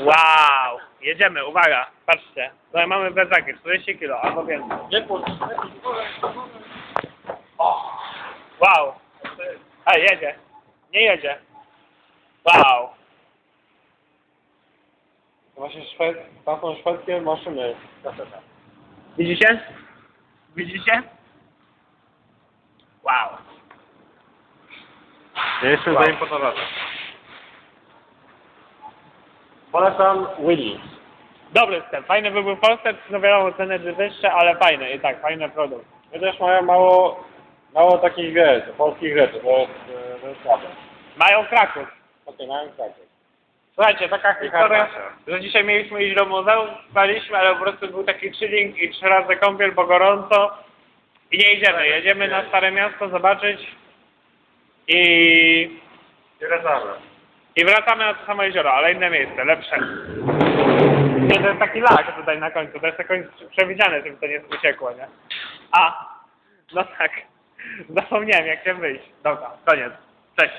Wow! Jedziemy, uwaga, patrzcie. Tutaj mamy plecaki, 40 kg albo więcej. Nie płacz. Wow! Ej, jedzie. Nie jedzie. Wow! Właśnie szwed... Tam są szwedzkie maszyny. Widzicie? Widzicie? Wow! Ja jestem Wow. zaimponowany. Polecam Willy. Dobry sklep. Fajny by był w Polsce, no wiadomo, ceny wyższe, ale fajny i tak, fajny produkt. Też mają mało, mało takich wiesz, polskich rzeczy, to jest, e, to jest prawda. Mają Kraków. Okej, mają tak. Słuchajcie, taka historia, że dzisiaj mieliśmy iść do muzeum, spaliśmy, ale po prostu był taki chilling i trzy razy kąpiel, bo gorąco i nie idziemy. Jedziemy na Stare Miasto zobaczyć i, I wracamy. I wracamy na to samo jezioro, ale inne miejsce, lepsze. Nie, to jest taki lag tutaj na końcu, to jest jakoś przewidziane, żeby to nie uciekło, nie? A, no tak, zapomniałem jak się wyjść. Dobra, koniec. Cześć.